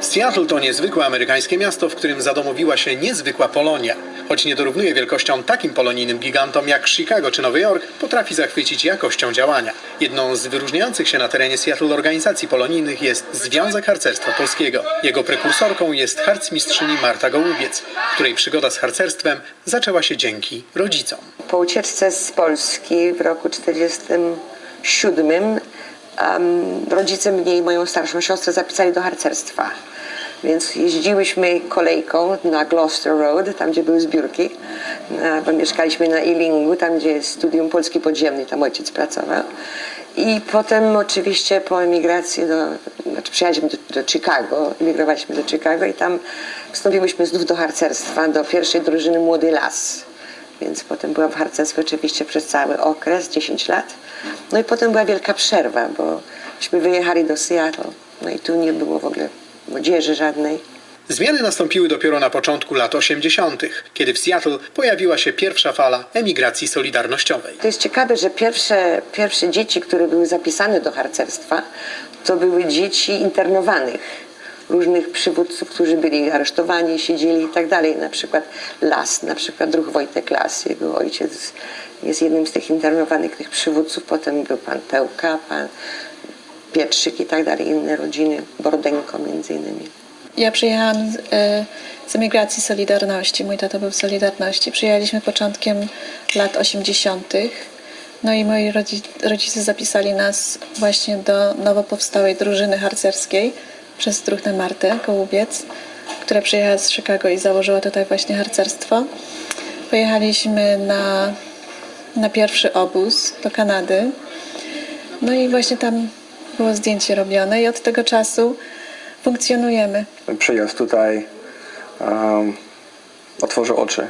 Seattle to niezwykłe amerykańskie miasto, w którym zadomowiła się niezwykła Polonia. Choć nie dorównuje wielkością takim polonijnym gigantom jak Chicago czy Nowy Jork, potrafi zachwycić jakością działania. Jedną z wyróżniających się na terenie Seattle organizacji polonijnych jest Związek Harcerstwa Polskiego. Jego prekursorką jest harcmistrzyni Marta Gołubiec, której przygoda z harcerstwem zaczęła się dzięki rodzicom. Po ucieczce z Polski w roku 1947 um, rodzice mnie i moją starszą siostrę zapisali do harcerstwa. Więc jeździłyśmy kolejką na Gloucester Road, tam gdzie były zbiórki, bo mieszkaliśmy na Ealingu, tam gdzie jest studium polski podziemny, tam ojciec pracował. I potem oczywiście po emigracji do, znaczy przyjechaliśmy do, do Chicago, emigrowaliśmy do Chicago i tam wstąpiłyśmy znów do harcerstwa, do pierwszej drużyny Młody Las. Więc potem byłam w harcerstwie oczywiście przez cały okres, 10 lat. No i potem była wielka przerwa, bo myśmy wyjechali do Seattle. No i tu nie było w ogóle młodzieży żadnej. Zmiany nastąpiły dopiero na początku lat 80., kiedy w Seattle pojawiła się pierwsza fala emigracji solidarnościowej. To jest ciekawe, że pierwsze, pierwsze dzieci, które były zapisane do harcerstwa, to były dzieci internowanych. Różnych przywódców, którzy byli aresztowani, siedzieli i tak dalej. Na przykład Las, na przykład druh Wojtek Las, jego ojciec jest jednym z tych internowanych tych przywódców. Potem był pan Pełka, pan Pietrzyk i tak dalej, inne rodziny, Bordenko między innymi. Ja przyjechałam z, e, z emigracji Solidarności. Mój tato był w Solidarności. Przyjechaliśmy początkiem lat 80. No i moi rodzi, rodzice zapisali nas właśnie do nowo powstałej drużyny harcerskiej przez druhnę Martę Kołubiec, która przyjechała z Chicago i założyła tutaj właśnie harcerstwo. Pojechaliśmy na, na pierwszy obóz do Kanady. No i właśnie tam było zdjęcie robione i od tego czasu funkcjonujemy. przyjazd tutaj um, otworzył oczy.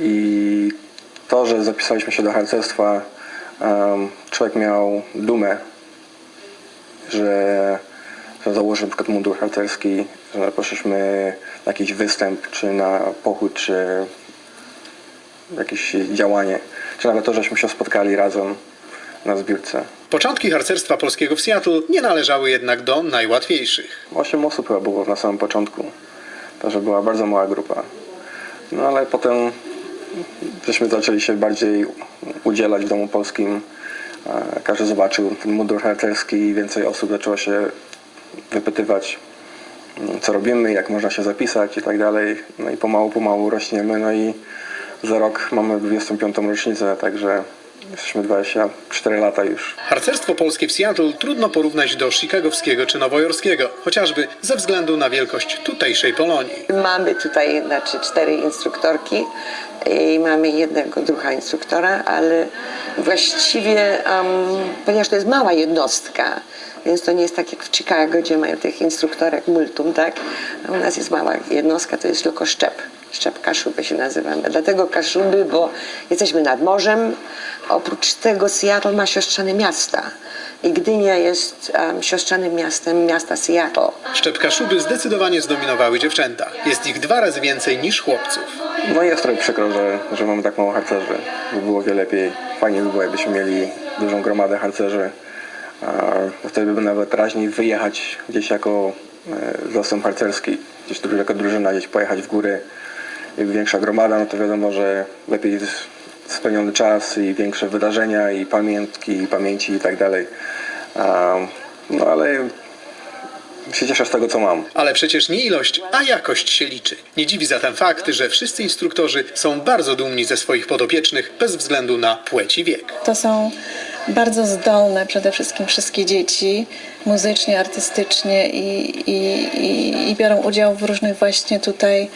I to, że zapisaliśmy się do harcerstwa, um, człowiek miał dumę, że, że założył mundur harcerski, że poszliśmy na jakiś występ, czy na pochód, czy jakieś działanie, czy nawet to, żeśmy się spotkali razem na zbiórce. Początki harcerstwa polskiego w Seattle nie należały jednak do najłatwiejszych. Osiem osób chyba było na samym początku. Także była bardzo mała grupa. No ale potem żeśmy zaczęli się bardziej udzielać w Domu Polskim. Każdy zobaczył ten mundur harcerski i więcej osób zaczęło się wypytywać, co robimy, jak można się zapisać i tak dalej. No i pomału, pomału rośniemy. No i za rok mamy 25. rocznicę, także jesteśmy 24 lata już. Harcerstwo polskie w Seattle trudno porównać do chicagowskiego czy nowojorskiego, chociażby ze względu na wielkość tutejszej Polonii. Mamy tutaj znaczy cztery instruktorki i mamy jednego druga instruktora, ale właściwie, um, ponieważ to jest mała jednostka, więc to nie jest tak jak w Chicago, gdzie mają tych instruktorek multum, tak? A u nas jest mała jednostka, to jest tylko szczep. Szczep Kaszuby się nazywamy. Dlatego Kaszuby, bo jesteśmy nad morzem. Oprócz tego Seattle ma siostrzane miasta. I Gdynia jest um, siostrzanym miastem miasta Seattle. Szczepka szuby zdecydowanie zdominowały dziewczęta. Jest ich dwa razy więcej niż chłopców. No i jest trochę przykro, że, że mamy tak mało harcerzy. By było wiele lepiej. Fajnie by było, jakbyśmy mieli dużą gromadę harcerzy. A wtedy by nawet raźniej wyjechać gdzieś jako e, zastęp harcerski, gdzieś jako drużyna, gdzieś pojechać w góry. Jakby większa gromada, no to wiadomo, że lepiej z- spędzony czas i większe wydarzenia i pamiątki i pamięci i tak dalej. No ale się cieszę z tego, co mam. Ale przecież nie ilość, a jakość się liczy. Nie dziwi zatem fakt, że wszyscy instruktorzy są bardzo dumni ze swoich podopiecznych bez względu na płeć i wiek. To są bardzo zdolne przede wszystkim wszystkie dzieci, muzycznie, artystycznie i, i, i, i biorą udział w różnych właśnie tutaj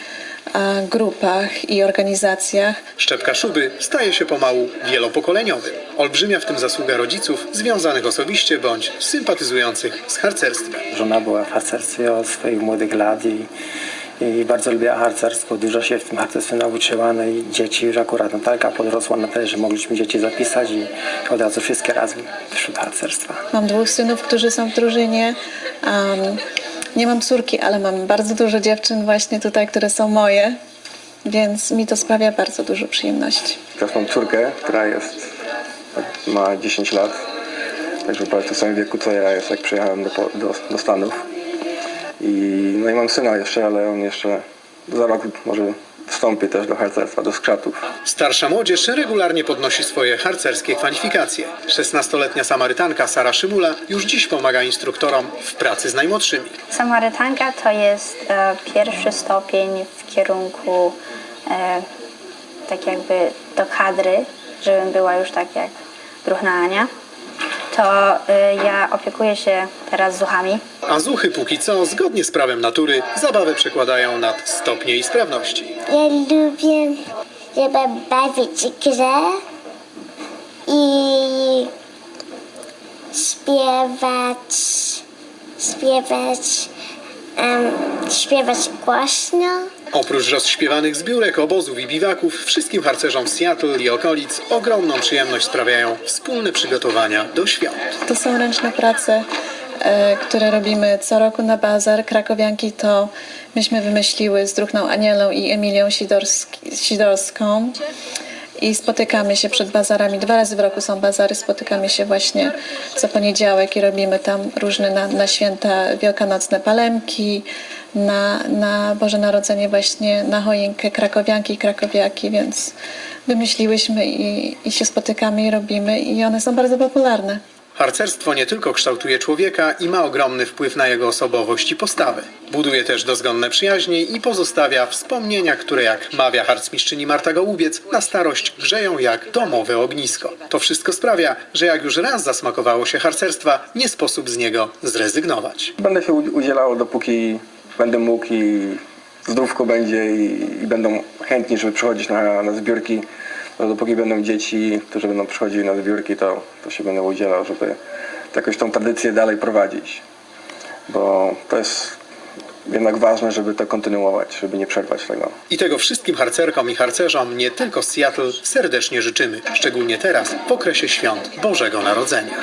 a, grupach i organizacjach. Szczepka szuby staje się pomału wielopokoleniowym. Olbrzymia w tym zasługa rodziców związanych osobiście bądź sympatyzujących z harcerstwem. Żona była w harcerstwie od swoich młodych lat i, i bardzo lubiła harcerstwo. Dużo się w tym harcerstwie nauczyła. No i dzieci już akurat Natalka podrosła na tyle, że mogliśmy dzieci zapisać i od razu wszystkie razem wśród harcerstwa. Mam dwóch synów, którzy są w drużynie. Um, nie mam córki, ale mam bardzo dużo dziewczyn właśnie tutaj, które są moje, więc mi to sprawia bardzo dużo przyjemności. Teraz mam córkę, która jest, ma 10 lat, także w tym samym wieku co ja jest, jak przyjechałem do, do, do Stanów. I, no i mam syna jeszcze, ale on jeszcze za rok może wstąpi też do harcerstwa, do skrzatów. Starsza młodzież regularnie podnosi swoje harcerskie kwalifikacje. 16-letnia Samarytanka Sara Szymula już dziś pomaga instruktorom w pracy z najmłodszymi. Samarytanka to jest e, pierwszy stopień w kierunku e, tak jakby do kadry, żebym była już tak jak druhna Ania. To e, ja opiekuję się teraz zuchami. A zuchy póki co, zgodnie z prawem natury, zabawę przekładają nad stopnie i sprawności. Ja lubię, żeby bawić grę i śpiewać, śpiewać, em, śpiewać głośno. Oprócz rozśpiewanych zbiórek, obozów i biwaków, wszystkim harcerzom z Seattle i okolic ogromną przyjemność sprawiają wspólne przygotowania do świąt. To są ręczne prace, e, które robimy co roku na bazar. Krakowianki to myśmy wymyśliły z druhną Anielą i Emilią Sidorski- Sidorską. I spotykamy się przed bazarami. Dwa razy w roku są bazary. Spotykamy się właśnie co poniedziałek i robimy tam różne na, na święta wielkanocne palemki, na, na Boże Narodzenie właśnie na choinkę krakowianki i krakowiaki, więc wymyśliłyśmy i, i się spotykamy i robimy i one są bardzo popularne. Harcerstwo nie tylko kształtuje człowieka i ma ogromny wpływ na jego osobowość i postawę. Buduje też dozgonne przyjaźnie i pozostawia wspomnienia, które jak mawia harcmistrzyni Marta Gołubiec, na starość grzeją jak domowe ognisko. To wszystko sprawia, że jak już raz zasmakowało się harcerstwa, nie sposób z niego zrezygnować. Będę się udzielał, dopóki będę mógł i zdrówko będzie i, i będą chętni, żeby przychodzić na, na zbiórki. To dopóki będą dzieci, którzy będą przychodzili na zbiórki, to, to się będę udzielał, żeby jakoś tą tradycję dalej prowadzić. Bo to jest jednak ważne, żeby to kontynuować, żeby nie przerwać tego. I tego wszystkim harcerkom i harcerzom nie tylko z Seattle serdecznie życzymy, szczególnie teraz w okresie świąt Bożego Narodzenia.